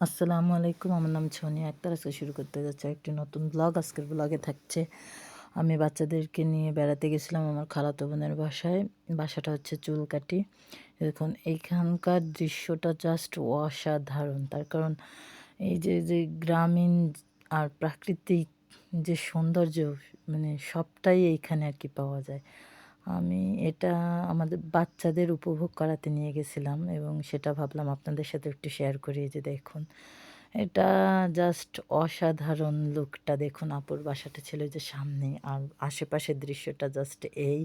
আসসালামু আলাইকুম, আমার নাম ছনি আক্তার। আজকে শুরু করতে যাচ্ছে একটি নতুন ব্লগ আজকের ব্লগে থাকছে, আমি বাচ্চাদেরকে নিয়ে বেড়াতে গেছিলাম আমার খালাতো বোনের বাসায়। বাসাটা হচ্ছে চুলকাটি দেখুন এইখানকার দৃশ্যটা জাস্ট অসাধারণ। তার কারণ এই যে যে গ্রামীণ আর প্রাকৃতিক যে সৌন্দর্য মানে সবটাই এইখানে আর কি পাওয়া যায়। আমি এটা আমাদের বাচ্চাদের উপভোগ করাতে নিয়ে গেছিলাম এবং সেটা ভাবলাম আপনাদের সাথে একটু শেয়ার করি যে দেখুন। এটা জাস্ট অসাধারণ লুকটা দেখুন, আপুর বাসাটা ছিল যে সামনে আর আশেপাশের দৃশ্যটা জাস্ট এই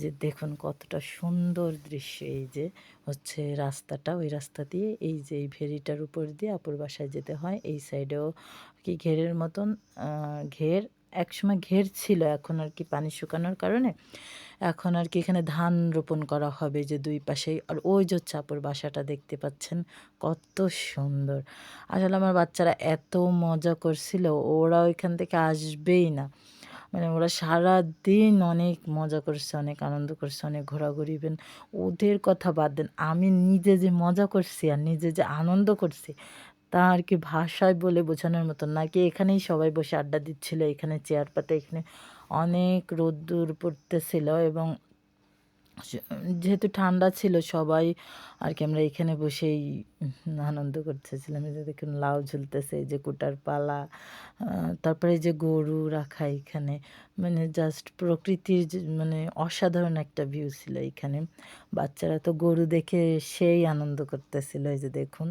যে দেখুন কতটা সুন্দর দৃশ্য এই যে হচ্ছে রাস্তাটা। ওই রাস্তা দিয়ে এই যে এই ভেরিটার উপর দিয়ে আপুর বাসায় যেতে হয়। এই সাইডেও কি ঘেরের মতন ঘের, একসময় ঘের ছিল, এখন আর কি পানি শুকানোর কারণে। এখন আর কি এখানে ধান রোপণ করা হবে যে দুই পাশেই। আর ওই যে চাপর বাসাটা দেখতে পাচ্ছেন, কত সুন্দর। আসলে আমার বাচ্চারা এত মজা করছিল, ওরা ওইখান থেকে আসবেই না। মানে ওরা সারা দিন অনেক মজা করছে, অনেক আনন্দ করছে, অনেক ঘোরাঘুরি। ইভেন ওদের কথা বাদ দেন, আমি নিজে যে মজা করছি আর নিজে যে আনন্দ করছি, তা আর কি ভাষায় বলে বোঝানোর মতন না। কি এখানেই সবাই বসে আড্ডা দিচ্ছিল, এখানে চেয়ার পাতা, এখানে অনেক রোদ্দুর পড়তেছিল এবং যেহেতু ঠান্ডা ছিল সবাই আর কি আমরা এখানে বসেই আনন্দ করতেছিলাম। এই যে দেখুন, লাউ ঝুলতেছে, এই যে কুটার পালা তারপরে যে গরু রাখা এখানে মানে জাস্ট প্রকৃতির মানে অসাধারণ একটা ভিউ ছিল এখানে। বাচ্চারা তো গরু দেখে সেই আনন্দ করতেছিল। এই যে দেখুন,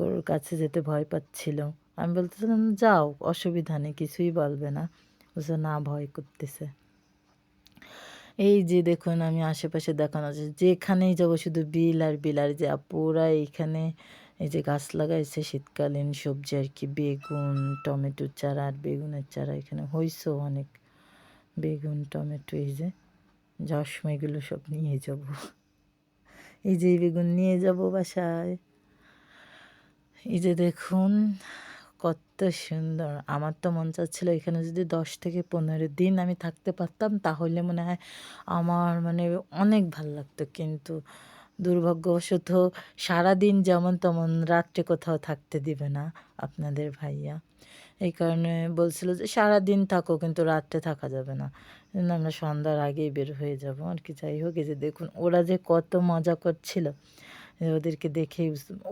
গরুর কাছে যেতে ভয় পাচ্ছিল। আমি বলতেছিলাম, যাও, অসুবিধা নেই, কিছুই বলবে না। বলছে না, ভয় করতেছে। এই যে দেখুন, আমি আশেপাশে দেখানো আছে যেখানেই যাব শুধু বিল আর বিল। আর যে আপুরা এইখানে এই যে গাছ লাগাইছে, শীতকালীন সবজি আর কি, বেগুন টমেটোর চারা আর বেগুনের চারা এখানে হয়েছেও অনেক। বেগুন, টমেটো এই যে যাওয়ার সময় এগুলো সব নিয়ে যাব। এই যে বেগুন নিয়ে যাব বাসায়। এই যে দেখুন কত সুন্দর। আমার তো মন চাচ্ছিল এখানে যদি দশ থেকে পনেরো দিন আমি থাকতে পারতাম, তাহলে মনে হয় আমার মানে অনেক ভালো লাগতো। কিন্তু দুর্ভাগ্যবশত সারাদিন যেমন তেমন রাত্রে কোথাও থাকতে দিবে না আপনাদের ভাইয়া। এই কারণে বলছিল যে সারাদিন থাকো, কিন্তু রাত্রে থাকা যাবে না। আমরা সন্ধ্যার আগেই বের হয়ে যাব। আর কি, যাই হোক, এই যে দেখুন, ওরা যে কত মজা করছিল, ওদেরকে দেখেই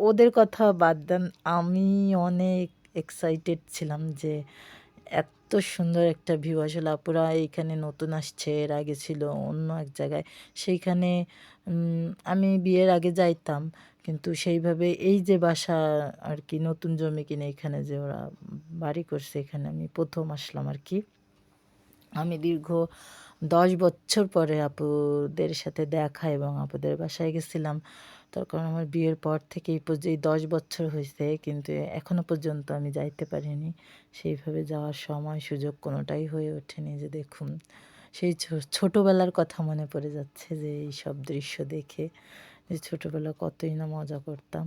ওদের কথা বাদ দেন, আমি অনেক এক্সাইটেড ছিলাম যে এত সুন্দর একটা ভিউ আসলে আপুরা এইখানে নতুন আসছে, এর আগে ছিল অন্য এক জায়গায়। সেইখানে আমি বিয়ের আগে যাইতাম, কিন্তু সেইভাবে এই যে বাসা আর কি নতুন জমি কিনে এখানে যে ওরা বাড়ি করছে, এখানে আমি প্রথম আসলাম আর কি। আমি দীর্ঘ দশ বছর পরে আপুদের সাথে দেখা এবং আপুদের বাসায় গেছিলাম। তার কারণ আমার বিয়ের পর থেকে এই পর্যন্ত দশ বছর হয়েছে, কিন্তু এখনও পর্যন্ত আমি যাইতে পারিনি। সেইভাবে যাওয়ার সময় সুযোগ কোনোটাই হয়ে ওঠেনি যে দেখুন, সেই ছোটোবেলার কথা মনে পড়ে যাচ্ছে যে এই সব দৃশ্য দেখে যে ছোটোবেলা কতই না মজা করতাম।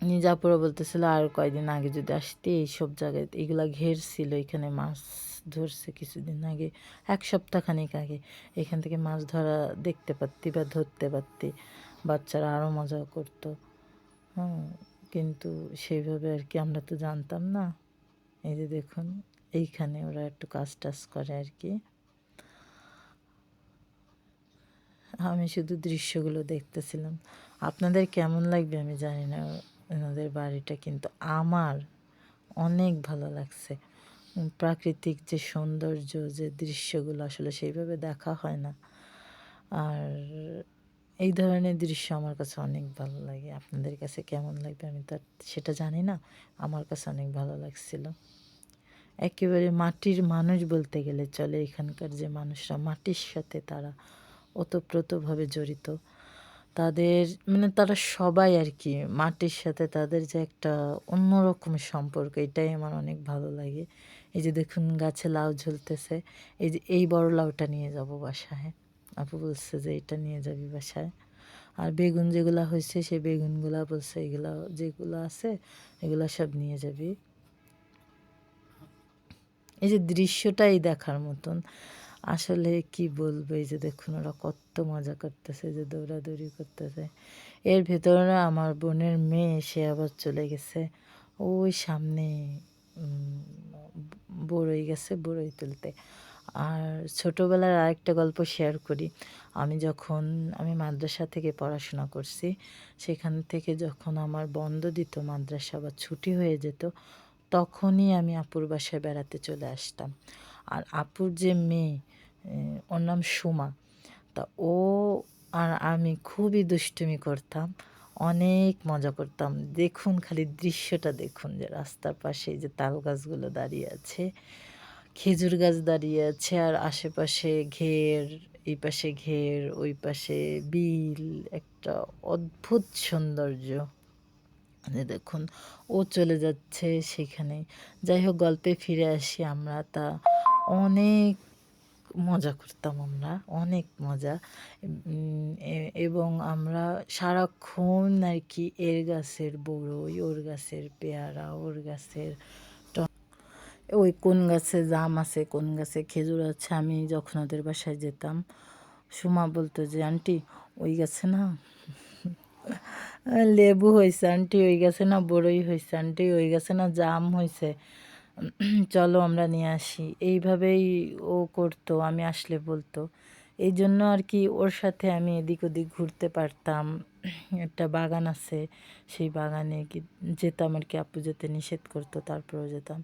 নিজাপুরা বলতেছিল, আর কয়দিন আগে যদি আসতে, এইসব জায়গায় এগুলা ঘের ছিল, এখানে মাছ ধরছে কিছুদিন আগে, এক সপ্তাহখানিক আগে। এখান থেকে মাছ ধরা দেখতে পারতি বা ধরতে পারতি। বাচ্চারা আরও মজা করতো। হ্যাঁ কিন্তু সেইভাবে আর কি আমরা তো জানতাম না। এই যে দেখুন, এইখানে ওরা একটু কাজ টাজ করে আর কি। আমি শুধু দৃশ্যগুলো দেখতেছিলাম। আপনাদের কেমন লাগবে আমি জানি না। ওনাদের বাড়িটা কিন্তু আমার অনেক ভালো লাগছে। প্রাকৃতিক যে সৌন্দর্য, যে দৃশ্যগুলো আসলে সেইভাবে দেখা হয় না। আর এই ধরনের দৃশ্য আমার কাছে অনেক ভালো লাগে। আপনাদের কাছে কেমন লাগবে আমি তো আর সেটা জানি না। আমার কাছে অনেক ভালো লাগছিল। একেবারে মাটির মানুষ বলতে গেলে চলে এখানকার যে মানুষরা, মাটির সাথে তারা ওতপ্রোতভাবে জড়িত। তাদের মানে তারা সবাই আর কি, মাটির সাথে তাদের যে একটা অন্যরকম সম্পর্ক, এটাই আমার অনেক ভালো লাগে। এই যে দেখুন গাছে লাউ ঝুলতেছে, এই যে এই বড় লাউটা নিয়ে যাব বাসায়। আপু বলছে যে এটা নিয়ে যাবি বাসায়। আর বেগুন যেগুলা হয়েছে, সেই বেগুনগুলা বলছে এগুলা যেগুলো আছে, এগুলা সব নিয়ে যাবি। এই যে দৃশ্যটাই দেখার মতন। আসলে কি বলব, এই যে দেখুন ওরা কত মজা করতেছে যে দৌড়াদৌড়ি করতেছে। এর ভেতরে আমার বোনের মেয়ে, সে আবার চলে গেছে। ওই সামনে। বড়ই গেছে, বড়ই তুলতে। আর ছোটোবেলার আরেকটা গল্প শেয়ার করি। আমি যখন, আমি মাদ্রাসা থেকে পড়াশোনা করছি, সেখান থেকে যখন আমার বন্ধ দিত মাদ্রাসা বা ছুটি হয়ে যেত, তখনই আমি আপুর বাসায় বেড়াতে চলে আসতাম। আর আপুর যে মেয়ে ওর নাম সুমা। তা ও আর আমি খুবই দুষ্টুমি করতাম। অনেক মজা করতাম। দেখুন, খালি দৃশ্যটা দেখুন যে রাস্তার পাশে যে তাল গাছগুলো দাঁড়িয়ে আছে, খেজুর গাছ দাঁড়িয়ে আছে, আর আশেপাশে ঘের, এই পাশে ঘের, ওই পাশে বিল, একটা অদ্ভুত সৌন্দর্য। যে দেখুন, ও চলে যাচ্ছে সেখানে। যাই হোক, গল্পে ফিরে আসি আমরা। তা অনেক মজা করতাম আমরা, অনেক মজা। এবং আমরা সারাক্ষণ আর কি এর গাছের বড়ই, ওর গাছের পেয়ারা, ওর গাছের ওই কোন গাছে জাম আছে, কোন গাছে খেজুর আছে, আমি যখন ওদের বাসায় যেতাম, সুমা বলতো যে, আন্টি, ওই গাছে না লেবু হয়েছে আন্টি, ওই গাছে না বড়ই হয়েছে আন্টি, ওই গাছে না জাম হয়েছে চলো আমরা নিয়ে আসি। এইভাবেই ও করতো, আমি আসলে বলতো। এই জন্য আর কি ওর সাথে আমি এদিক ওদিক ঘুরতে পারতাম। একটা বাগান আছে, সেই বাগানে কি যেতাম আর কি, আপু যেতে নিষেধ করতো, তারপরেও যেতাম।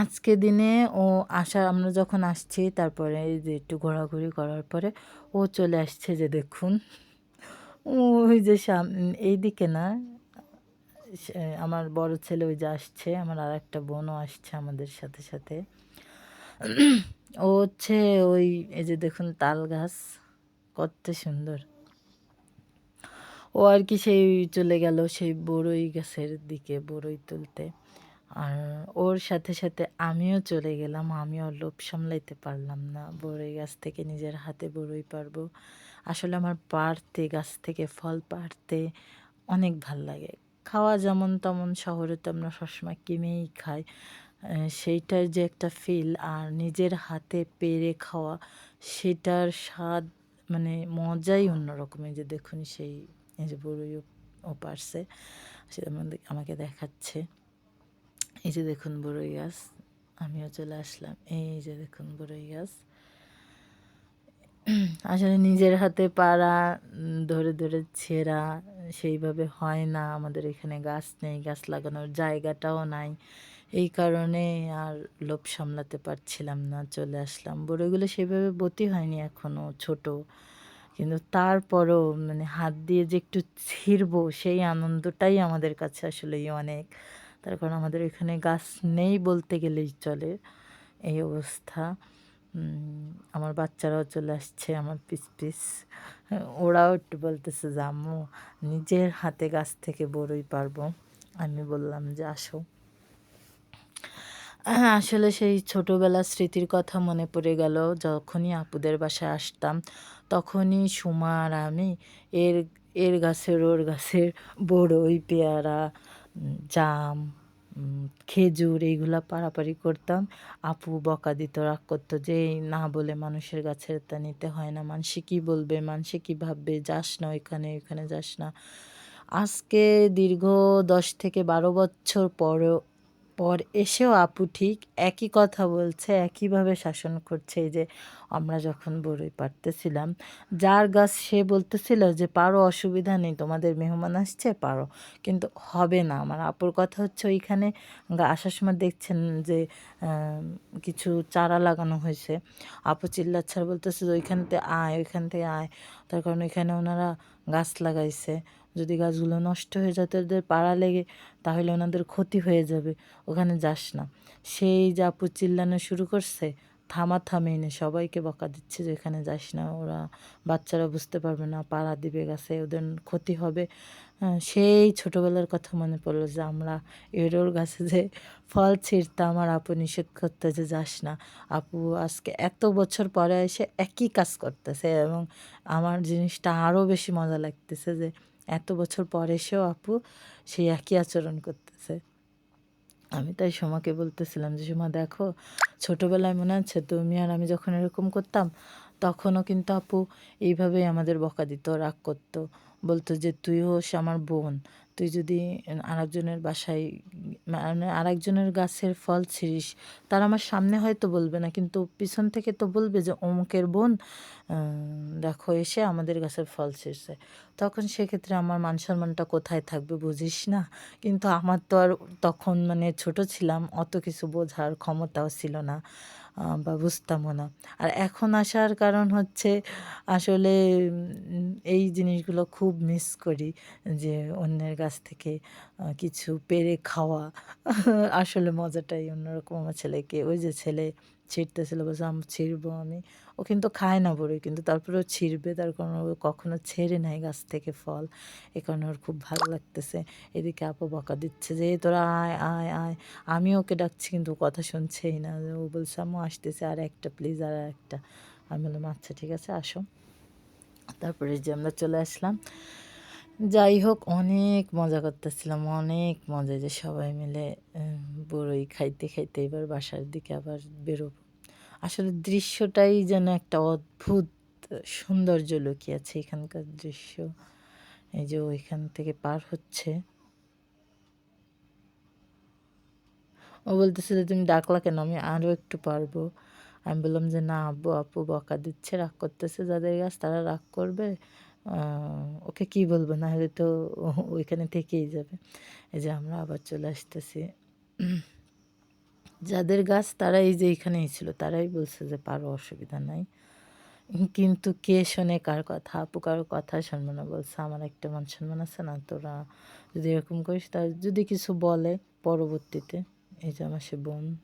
আজকে দিনে ও আসা, আমরা যখন আসছি, তারপরে এই যে একটু ঘোরাঘুরি করার পরে ও চলে আসছে যে দেখুন। ওই যে সাম এই দিকে না আমার বড় ছেলে ওই যে আসছে, আমার আর একটা বোনও আসছে আমাদের সাথে সাথে। ও হচ্ছে ওই, এই যে দেখুন তাল গাছ, কত সুন্দর। ও আর কি সেই চলে গেল, সেই বড়ই গাছের দিকে, বড়ই তুলতে। আর ওর সাথে সাথে আমিও চলে গেলাম, আমিও লোভ সামলাইতে পারলাম না। বড়ই গাছ থেকে নিজের হাতে বড়ই পারব। আসলে আমার পারতে গাছ থেকে ফল পারতে অনেক ভালো লাগে। খাওয়া যেমন তেমন শহরে তো আমরা সবসময় কিনেই খাই। সেইটার যে একটা ফিল আর নিজের হাতে পেরে খাওয়া, সেটার স্বাদ মানে মজাই অন্যরকম। যে দেখুন সেই, এই যে বড়ই ও- পারছে আমাদের, আমাকে দেখাচ্ছে। এই যে দেখুন বড়ই গাছ আমিও চলে আসলাম। এই যে দেখুন বড়ই গাছ আসলে নিজের হাতে পাড়া ধরে ধরে ছেঁড়া, সেইভাবে হয় না। আমাদের এখানে গাছ নেই, গাছ লাগানোর জায়গাটাও নাই। এই কারণে আর লোভ সামলাতে পারছিলাম না, চলে আসলাম। বড়গুলো সেভাবে বতি হয়নি এখনও ছোট। কিন্তু তারপরও মানে হাত দিয়ে যে একটু ছিঁড়বো, সেই আনন্দটাই আমাদের কাছে আসলেই অনেক। তার কারণ আমাদের এখানে গাছ নেই বলতে গেলেই চলে, এই অবস্থা। আমার বাচ্চারাও চলে আসছে, আমার পিস পিস। ওরাও একটু বলতেছে যে আম্মু নিজের হাতে গাছ থেকে বড়ই পারব। আমি বললাম যে, আসো। আসলে সেই ছোটোবেলার স্মৃতির কথা মনে পড়ে গেল। যখনই আপুদের বাসায় আসতাম, তখনই সুমা আর আমি এর এর গাছের, ওর গাছের বড়ই পেয়ারা জাম খেজুর এইগুলা পাড়াপাড়ি করতাম। আপু বকা দিত, রাগ করতো যে না বলে মানুষের গাছের তা নিতে হয় না। মানুষে কি বলবে? মানুষে কি ভাববে? যাস না ওইখানে ওইখানে যাস না। আজকে দীর্ঘ দশ থেকে বারো বছর পরেও পর এসেও আপু ঠিক একই কথা বলছে, একইভাবে শাসন করছে। যে আমরা যখন বড়ই পারতেছিলাম, যার গাছ সে বলতেছিল যে, পারো, অসুবিধা নেই, তোমাদের মেহমান আসছে, পারো। কিন্তু হবে না। আমার আপুর কথা হচ্ছে ওইখানে আসার সময় দেখছেন যে কিছু চারা লাগানো হয়েছে। আপু চিল্লাচ্ছার বলতেছে যে ওইখান থেকে আয় ওইখান থেকে আয়। তার কারণ ওইখানে ওনারা গাছ লাগাইছে। যদি গাছগুলো নষ্ট হয়ে যায়, তোদের পাড়া লেগে, তাহলে ওনাদের ক্ষতি হয়ে যাবে। ওখানে যাস না। সেই আপু চিল্লানো শুরু করছে, থামা থামেই না। সবাইকে বকা দিচ্ছে যে, এখানে যাস না, ওরা বাচ্চারা বুঝতে পারবে না, পাড়া দিবে, গাছে ওদের ক্ষতি হবে। সেই ছোটোবেলার কথা মনে পড়ল যে, আমরা এরোর গাছে যে ফল ছিঁড়তাম আর আপু নিষেধ করতে যে, যাস না। আপু আজকে এত বছর পরে এসে একই কাজ করতেছে এবং আমার জিনিসটা আরও বেশি মজা লাগতেছে যে এত বছর পর এসেও আপু সেই একই আচরণ করতেছে। আমি তাই সোমাকে বলতেছিলাম যে, সোমা, দেখো, ছোটোবেলায় মনে আছে তুমি আর আমি যখন এরকম করতাম, তখনও কিন্তু আপু এইভাবেই আমাদের বকা দিত, রাগ করতো। বলতো যে তুই হোস আমার বোন তুই যদি আরেকজনের বাসায় মানে আরেকজনের গাছের ফল ছিঁড়িস, তারা আমার সামনে হয়তো বলবে না, কিন্তু পিছন থেকে তো বলবে যে, অমুকের বোন দেখো এসে আমাদের গাছের ফল ছিঁড়ছে। তখন সেক্ষেত্রে আমার মান সম্মানটা কোথায় থাকবে বুঝিস না, কিন্তু আমার তো আর তখন মানে ছোট ছিলাম, অত কিছু বোঝার ক্ষমতাও ছিল না। বা বুঝতামও না। আর এখন আসার কারণ হচ্ছে, আসলে এই জিনিসগুলো খুব মিস করি যে অন্যের কাছ থেকে কিছু পেরে খাওয়া, আসলে মজাটাই অন্যরকম। আমার ছেলেকে, ওই যে ছেলে ছিঁড়তেছিল বলছে আমি ছিঁড়বো আমি। ও কিন্তু খায় না বড়ই কিন্তু তারপরেও ছিঁড়বে, তার কারণ ও কখনো ছেড়ে নাই গাছ থেকে ফল। এ কারণে ওর খুব ভালো লাগতেছে। এদিকে আপু বকা দিচ্ছে যে তোরা আয় আয় আয়। আমি ওকে ডাকছি, কিন্তু কথা শুনছেই না। ও বলছে, আম্মু, আসতেছে, আর একটা প্লিজ আর একটা। আমি বললাম আচ্ছা ঠিক আছে, আসো। তারপরে যে আমরা চলে আসলাম। যাই হোক, অনেক মজা করতেছিলাম, অনেক মজা। যে সবাই মিলে বড়ই খাইতে খাইতে এবার বাসার দিকে আবার বেরোবো। আসলে দৃশ্যটাই যেন একটা অদ্ভুত, সৌন্দর্য লুকিয়ে আছে এখানকার দৃশ্য। এই যে ওইখান থেকে পার হচ্ছে। ও বলতেছে যে তুমি ডাকলা কেন? আমি আরও একটু পারব। আমি বললাম যে, না আব্বু, আপু বকা দিচ্ছে, রাগ করতেছে যাদের গাছ, তারা রাগ করবে। ওকে কি বলব? না হলে তো ওইখানে থেকেই যাবে। এই যে আমরা আবার চলে আসতেছি। যাদের গাছ তারা এই যে এখানেই ছিল, তারাই বলছে যে পারো, অসুবিধা নাই। কিন্তু কে শোনে কার কথা? আপু কারও কথা শুনবে না, বলছে, আমার একটা মান সম্মান আছে না, তোরা যদি এরকম করিস, তা যদি কিছু বলে পরবর্তীতে। এই যে আমার সে বোন,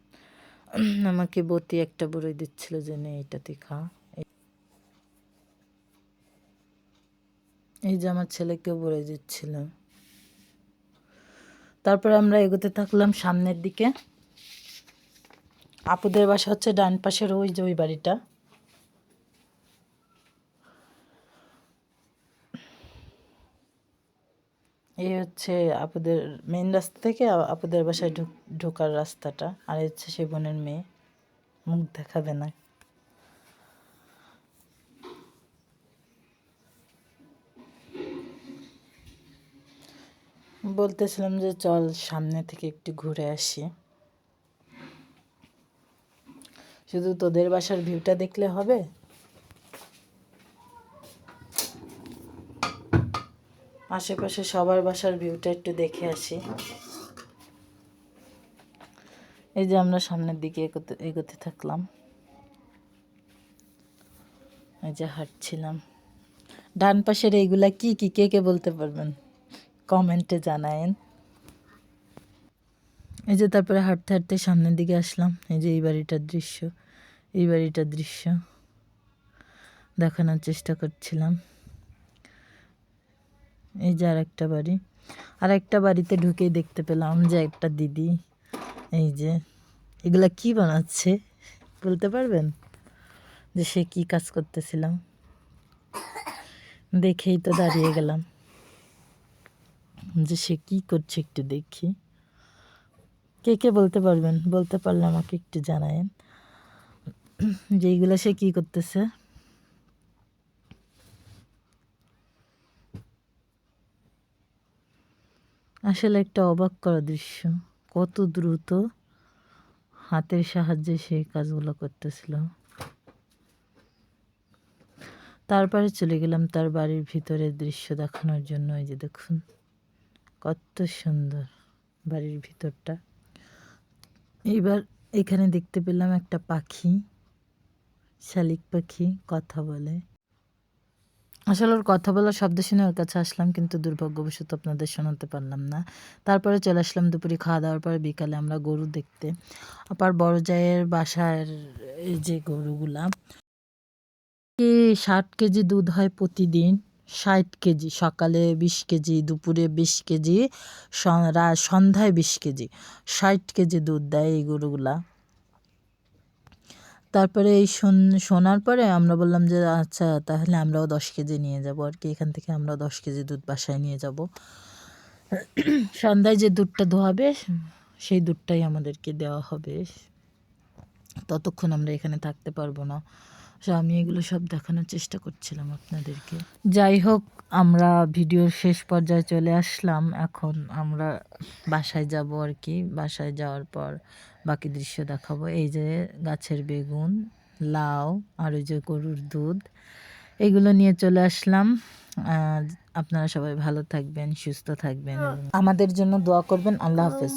আমাকে বতি একটা বড়ই দিচ্ছিল যে, নে, এটা তুই খা। এই- যে আমার ছেলেকেও বলে দিচ্ছিল। তারপরে আমরা এগোতে থাকলাম সামনের দিকে। আপুদের বাসা হচ্ছে ডান পাশের ওই যে ওই বাড়িটা। এই হচ্ছে আপুদের মেন রাস্তা থেকে আপুদের বাসায় ঢুক, ঢোকার রাস্তাটা। আর হচ্ছে সেই বোনের মেয়ে। মুখ দেখাবে না। বলতেছিলাম যে চল সামনে থেকে একটু ঘুরে আসি। শুধু তোদের বাসার ভিউটা দেখলে হবে? আশেপাশে সবার বাসার ভিউটা একটু দেখে আসি। এই যে আমরা সামনের দিকে এগোতে এগোতে থাকলাম। এই যে হাঁটছিলাম। ডান পাশের এইগুলা কি কি, কে কে বলতে পারবেন? কমেন্টে জানায়েন। এই যে তারপরে হাঁটতে হাঁটতে সামনের দিকে আসলাম। এই যে এই বাড়িটার দৃশ্য, এই বাড়িটার দৃশ্য দেখানোর চেষ্টা করছিলাম। এই যে আর একটা বাড়ি আর একটা বাড়িতে ঢুকেই দেখতে পেলাম যে একটা দিদি, এই যে এগুলা কি বানাচ্ছে? বলতে পারবেন? যে সে কি কাজ করতেছিলাম? দেখেই তো দাঁড়িয়ে গেলাম যে সে কি করছে একটু দেখি। কে কে বলতে পারবেন? বলতে পারলে আমাকে একটু জানায়েন। যে এইগুলা সে কি করতেছে? আসলে একটা অবাক করা দৃশ্য। কত দ্রুত হাতের সাহায্যে সেই কাজগুলো করতেছিল। তারপরে চলে গেলাম তার বাড়ির ভিতরের দৃশ্য দেখানোর জন্য। এই যে দেখুন, কত সুন্দর বাড়ির ভিতরটা। এইবার এখানে দেখতে পেলাম একটা পাখি, শালিক পাখি কথা বলে। আসলে ওর কথা বলার শব্দ শুনে ওর কাছে আসলাম, কিন্তু দুর্ভাগ্যবশত আপনাদের শোনাতে পারলাম না। তারপরে চলে আসলাম দুপুরে খাওয়া দাওয়ার পরে বিকালে আমরা গরু দেখতে। আবার বড় জায়ের বাসার এই যে গরুগুলা ষাট কেজি দুধ হয় প্রতিদিন। ষাট কেজি, সকালে বিশ কেজি, দুপুরে বিশ কেজি সন্ধ্যায় বিশ কেজি। ষাট কেজি দুধ দেয় এই গরুগুলা। তারপরে এই শোন- শোনার পরে আমরা বললাম যে আচ্ছা তাহলে আমরাও দশ কেজি নিয়ে যাব আর কি। এখান থেকে আমরা দশ কেজি দুধ বাসায় নিয়ে যাব। সন্ধ্যায় যে দুধটা ধোয়াবে, সেই দুধটাই আমাদেরকে দেওয়া হবে। ততক্ষণ আমরা এখানে থাকতে পারব না। সো আমি এগুলো সব দেখানোর চেষ্টা করছিলাম আপনাদেরকে। যাই হোক আমরা ভিডিওর শেষ পর্যায়ে চলে আসলাম। এখন আমরা বাসায় যাব আর কি। বাসায় যাওয়ার পর বাকি দৃশ্য দেখাবো। এই যে গাছের বেগুন লাউ আর ওই যে গরুর দুধ এগুলো নিয়ে চলে আসলাম। আপনারা সবাই ভালো থাকবেন সুস্থ থাকবেন। আমাদের জন্য দোয়া করবেন। আল্লাহ হাফেজ।